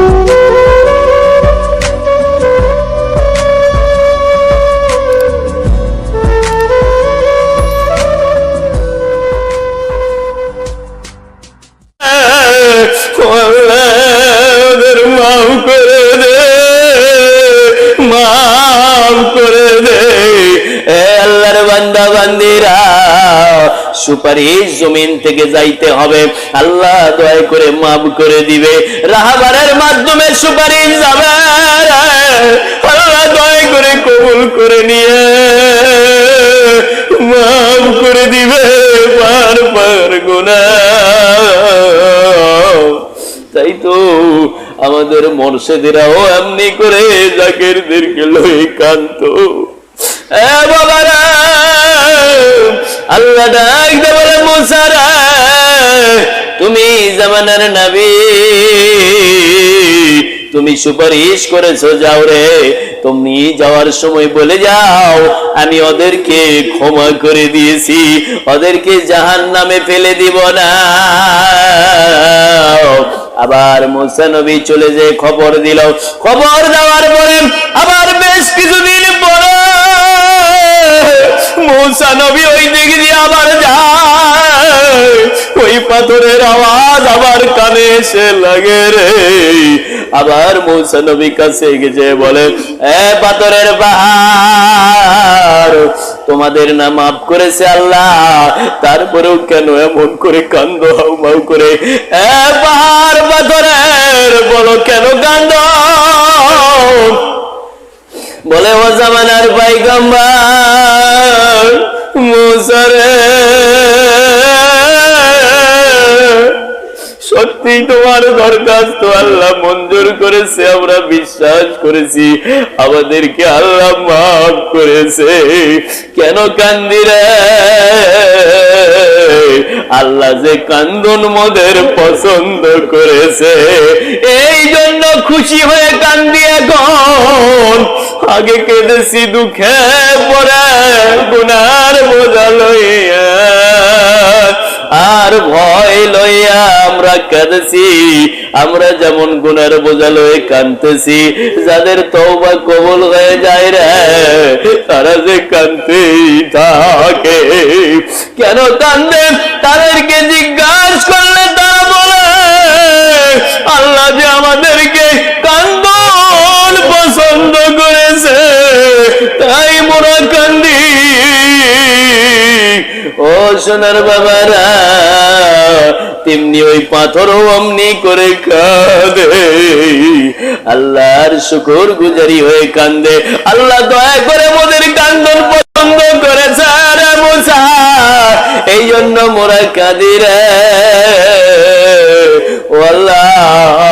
ওদের সুপারিশ জমিন থেকে যাইতে হবে। আল্লাহ দয়া করে মাফ করে দিবে। রাহাবারের মাধ্যমে সুপারিশ যাবে। আল্লাহ দয়া করে কবুল করে নিয়ে মাফ করে দিবে। পার পার গুনা তাই তো আমাদের মর্ষেদেরাও এমনি করে জাকেরদেরকে লয়ে কান্ত এ বাবারা! আল্লাহ ডাক দে বলে, মুসারা, তুমি জামানার নবী। তুমি সুপারিশ করেছ, যাও রে। তুমি যাওয়ার সময় বলে যাও, আমি ওদেরকে ক্ষমা করে দিয়েছি। ওদেরকে জাহান নামে ফেলে দিব না। আবার মুসা নবী চলে যে খবর দিল। খবর দেওয়ার পরে আবার বেশ কিছুদিন মুসা নবী ওই দিক দিয়ে আবার যায়? ওই পাথরের আওয়াজ আবার কানে এসে লাগে রে। আবার মুসা নবী কাছে গেছে বলে, এ পাথরের পাহাড়, তোমাদের না মাফ করেছে আল্লাহ? তারপরেও কেন এমন করে কান্দ, হাউ মাউ করে? এ পাহাড় পাথরের, বলো কেন কান্দ? বলে, ও জামানার পাইগাম্বার মুসারে সত্যি তোমার দরখাস্ত আল্লাহ মঞ্জুর করেছে, আমরা বিশ্বাস করেছি। আমাদেরকে আল্লাহ মাফ করেছে। কেন কান্দি রে? আল্লাহ যে কান্দন মোদের পছন্দ করেছে। এই জন্য খুশি হয়ে কান্দি এখন। আগে কেঁদেছি দুঃখে, পরে গুনার বোঝা লইয়া। আর ভয় লইয়া আমরা কাঁদছি। আমরা যেমন গুনার বোঝা লয়ে কাঁদতেছি, যাদের তওবা কবল হয়ে যায় রে, তারা যে কাঁদতেই থাকে। কেন কান্দে তাদেরকে জিজ্ঞাসা করলে সোনার বাবারা, তেমনি ওই পাথরও অমনি করে কাঁদে। আল্লাহর শুকুর গুজারি হয়ে কান্দে আল্লাহ দয়া করে মোদের কান্দন পছন্দ করে রে মুসা এই জন্য মোরা কাঁদি রে। ও আল্লাহ।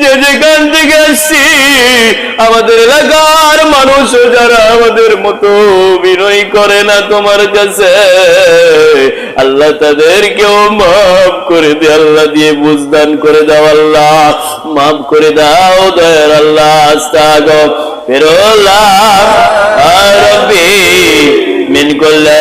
যে যেখান থেকে আসছি আমাদের এলাকার মানুষ যারা আমাদের মতো বিনয় করে না তোমার কাছে, আল্লাহ তাদেরকেও মাফ করে দে, আল্লাহ দিয়ে বুঝদান করে দাও আল্লাহ, মাফ করে দাও দয়ার আল্লাহ আস্তাগ ফেরোল্লাহ আর মিন করলে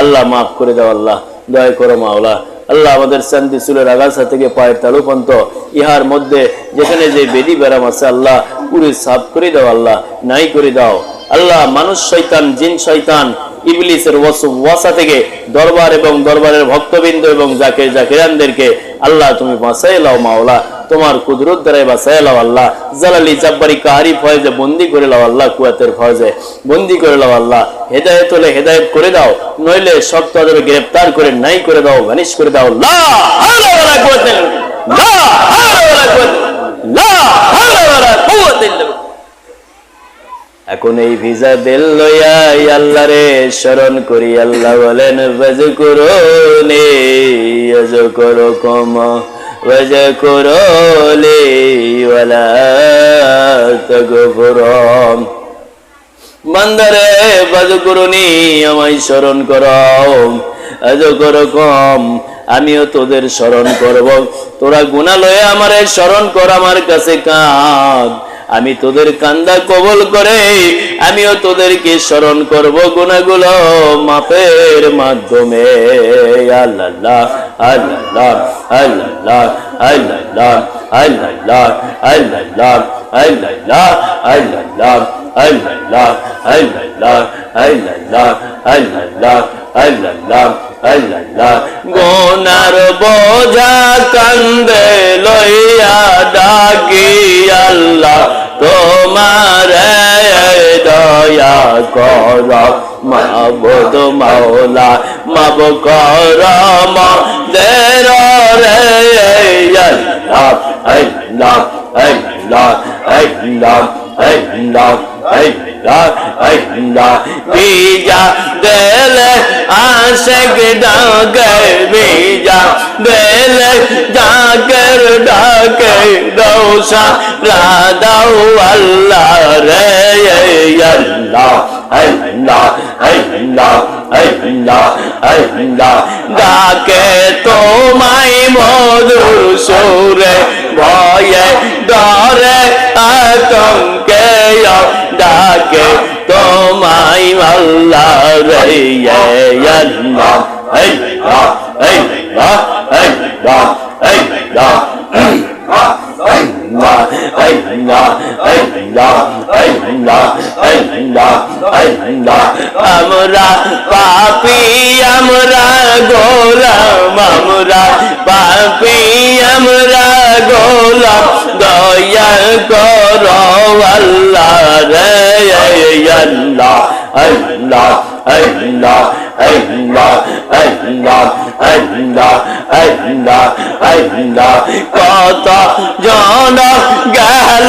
আল্লাহ মাফ করে দাও আল্লাহ, দয়া করো মাওলা। আল্লাহ আমাদের শান্তি চুলের আগাছা থেকে পায়ের তালু পর্যন্ত ইহার মধ্যে যেখানে যে বেদি ব্যারাম আছে আল্লাহ, পুরে সাফ করে দাও আল্লাহ, নাই করে দাও। আল্লাহ মানুষ শৈতান জিন শৈতান ইবলিসের ওয়াসা থেকে দরবার এবং দরবারের ভক্তবৃন্দ এবং জাকে জাকিরানদেরকে, আল্লাহ, তুমি বাঁচাই লাও মাওলা। তোমার কুদরত দ্বারাই বাঁচাই লাও আল্লাহ। জালালি জাব্বারি কাহারি ফয়েজে, বন্দি করে লাও আল্লাহ, কুয়াতের ফয়েজে। বন্দি করে লাও আল্লাহ। হেদায়েত হলে হেদায়েত করে দাও। নইলে সব তাদের গ্রেফতার করে নাই করে দাও ভানিশ করে দাও। লা লা লা এখন এই ভিজা দিল লইয়াই আল্লাহ রে স্মরণ করি। আল্লাহ বলেন বজ করো নে করো কম বজ করো লে, ওয়ালা তগফুরম বান্দারে বাজ করুনি আমায় স্মরণ করো আজ করো কম, আমিও তোদের স্মরণ করব। তোরা গুণা লয়ে আমারে স্মরণ কর, আমার কাছে কাঁদ। আমি তোদের কান্দা কবল করে আমিও তোদেরকে স্মরণ করব গুণাগুলো মাপের মাধ্যমে গোনার বোঝা কান্দে লইয়া ডাকি আল্লাহ তোমার দয়া কর মাবুদ মাওলা মাব কর দের রে আল্লাহ আল্লাহ আল্লাহ আল্লাহ আল্লাহ बीजा दिल आशक डाकर बीजा दिल जाकर डाकर दोसा राधा अल्लाह रे अल्लाह ডাকে তোমায় মধুর সুরে ভয়ে ডরে আতঙ্কে ডাকে তোমায় আল্লাহ রে আল্লাহ আল্লাহ আল্লাহ আল্লাহ আল্লাহ আমরা পাপি আমরা গোলাম আমরা পাপি আমরা গোলাম দয়া কর আল্লাহ রে আল্লাহ আল্লাহ আল্লাহ। কত জন গেল,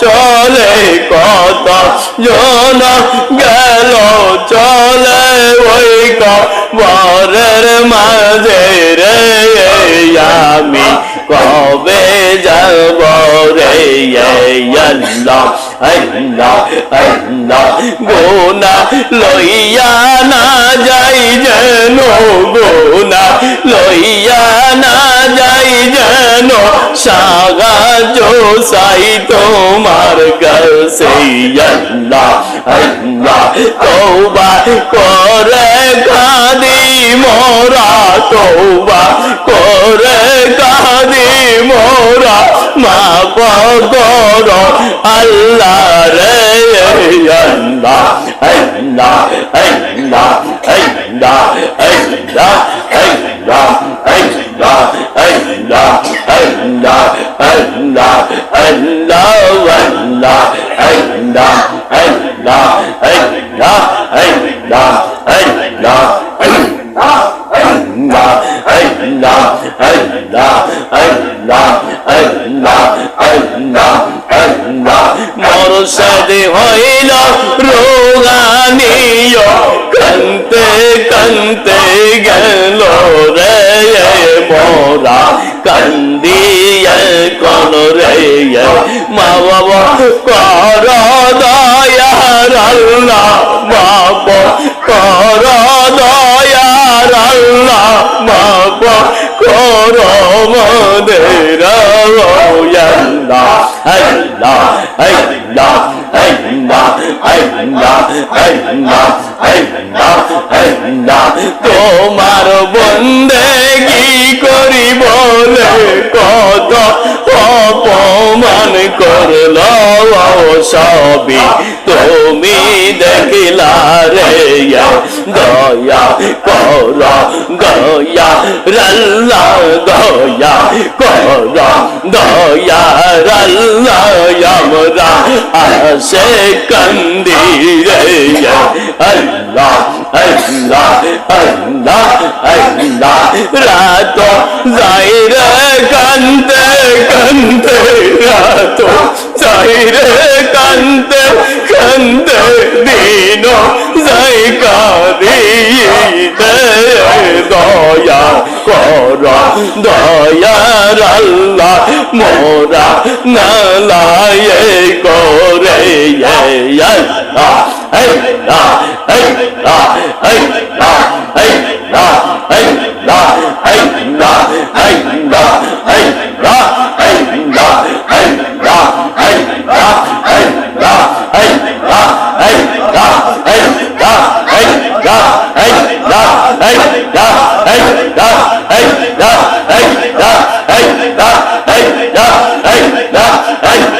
চলে কত জন গেল, চলে ওই কবরের মাঝে রে আমি কবে যাব রে আল্লাহ। গোনা লইয়া না যাই যেন গোনা। লইয়া না যাই যেন সাগাজ সাই তোমার কাছে। আল্লাহ আল্লাহ তৌবা করে কাদি মোরা তৌবা করে কাদি মোরা মা পগর আল্লাহ রে আল্লাহ আল্লাহ আল্লাহ আল্লাহ আল্লাহ আল্লাহ আল্লাহ আল্লাহ আল্লাহ আল্লাহ আল্লাহ আল্লাহ আল্লাহ আল্লাহ আল্লাহ আল্লাহ আল্লাহ মরসদ হইল রোগানিয়, কান্তে কান্তে গেল রে মোরা, কান্দিয়ে কোন রে মা বাবা কর দয়ার আল্লাহ বাপ বাপ কর মদের আল্লাহ আল্লাহ আল্লাহ আল্লাহ আল্লাহ আল্লাহ আল্লাহ আল্লাহ। তোমার বন্দে কি করি বলে কত অপমান করল? সবই তুমি দেখিলা রে দয়া কর, দয়া রাল্লা, দয়া কর, দয়া রাল্লা, আমরা আসে কান্দি রে আল্লাহ আল্লাহ আল্লাহ আল্লাহ। রাত যাই রে কান্তে কান্তে রাত। চাইরে কান্দে কান্দে দিন জায়গা দিয়ে দয়া কর দয়ার আল্লাহ মোরা নালায় করে এই না এই না এই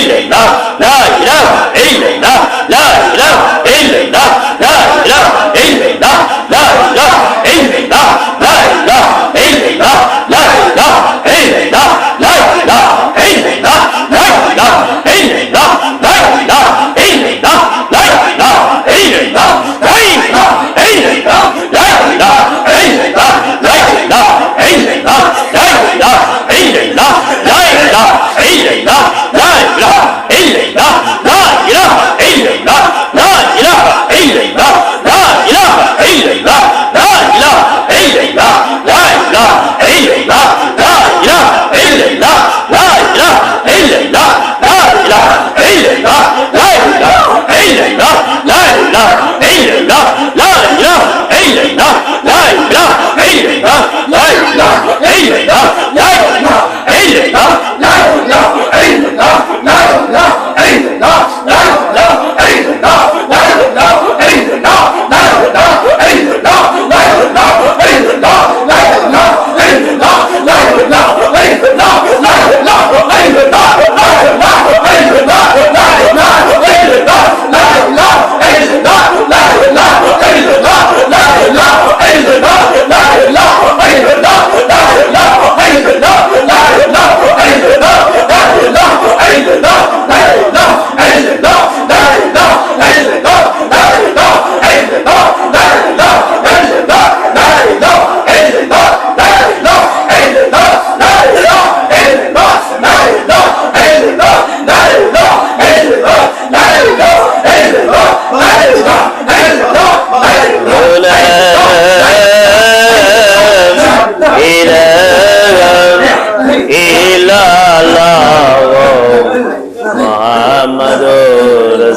Để.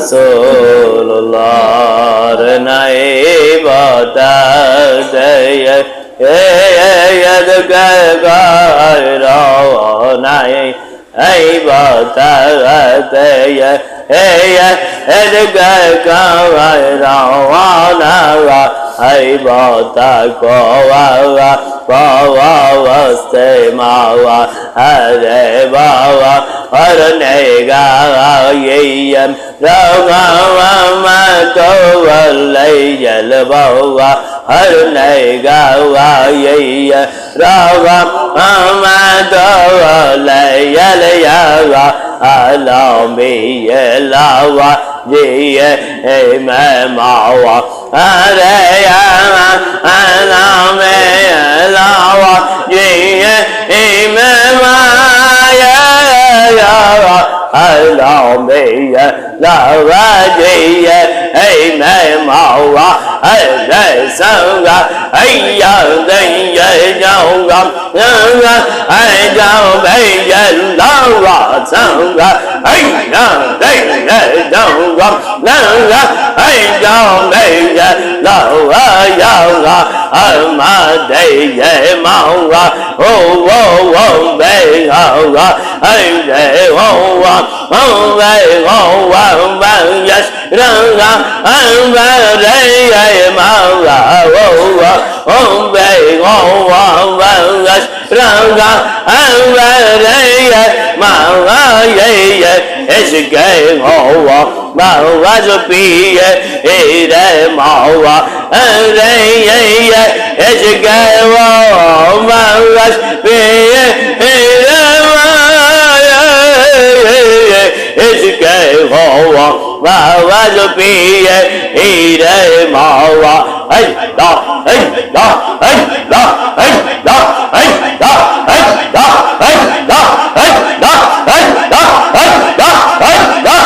রসোলার নাই বাতা দয় এ গায় রাও ai bồ tát a tê ya ê ya ê đức ghê ca vai đầu hoa na ra ai bồ tát cô va va cô va va tê ma va a rê va va a rê nê ga ga yi yam ra ma ma ma tô va lê ya lê va va हर नय गवाय रव मदलयल यवा अलमेय लवा जय हे मैं मावा अरे अनामेय लावा जय हे मैं माया लावा अलमेय लावा जय हे मैं मावा अरे đề sơ ra ai giờ đây về nhau gặp nhớ ra ấy giờ bây giờ đó là sơ ra ấy giờ đây về nhau gặp nhớ ra ấy giờ bây giờ đó là giờ ra ở mà đây về mau ra ô ô ô bây giờ ra ai để ô ô ô về ô ô ban yes ra ra ấy về đây về mau It's a gay wall, my rush, be eşke hova mawa jo piye ere mawa ay da ay da ay da ay da ay da ay da ay da ay da ay da ay da ay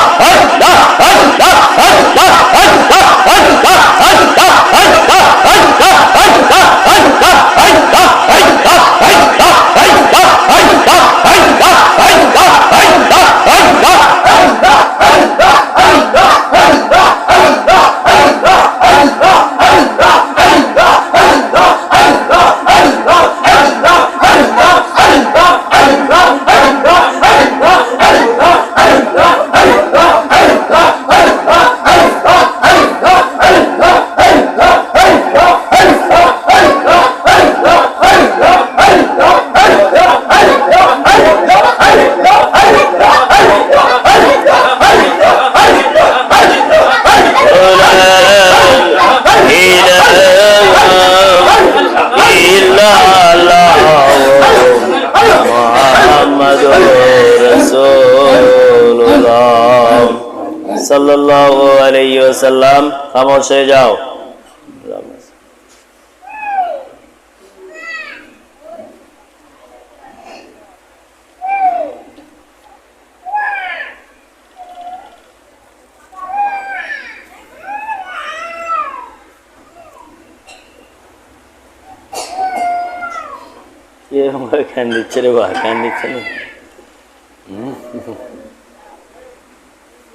सल्लाम खामोश हो जाओ ये हमारे खंडित चले वाह खंडित चले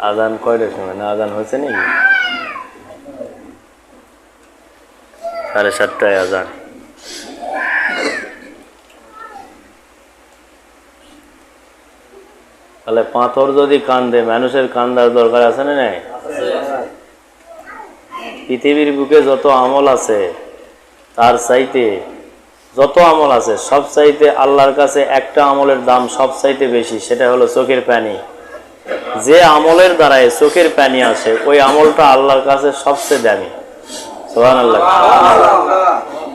আজান কয়টার সময়? না আজান হয়েছে নাকি? সাড়ে সাতটায় আজান তাহলে পাথর যদি কান্দে, মানুষের কান্দার দরকার আছে না নাই? পৃথিবীর বুকে যত আমল আছে, তার চাইতে যত আমল আছে, সব চাইতে আল্লাহর কাছে একটা আমলের দাম সব চাইতে বেশি, সেটা হলো চোখের পানি। যে আমলের দ্বারায় চোখের পানি আসে, ওই আমলটা আল্লাহর কাছে সবচেয়ে দামি। আল্লাহ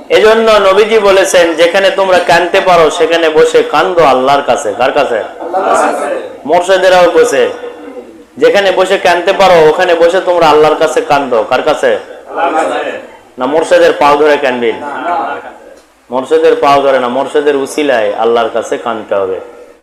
এজন্য নবীজি বলেছেন, যেখানে তোমরা কানতে পারো, সেখানে বসে কান্দো আল্লাহর কাছে। কার কাছে? মোর্শেদেরাও বসে। যেখানে বসে কানতে পারো, ওখানে বসে তোমরা আল্লাহর কাছে কান্দো। কার কাছে? না, মোর্শেদের পাও ধরে কানবিন? মোর্শেদের পাও ধরে না, মোর্শেদের উসিলায় আল্লাহর কাছে কানতে হবে।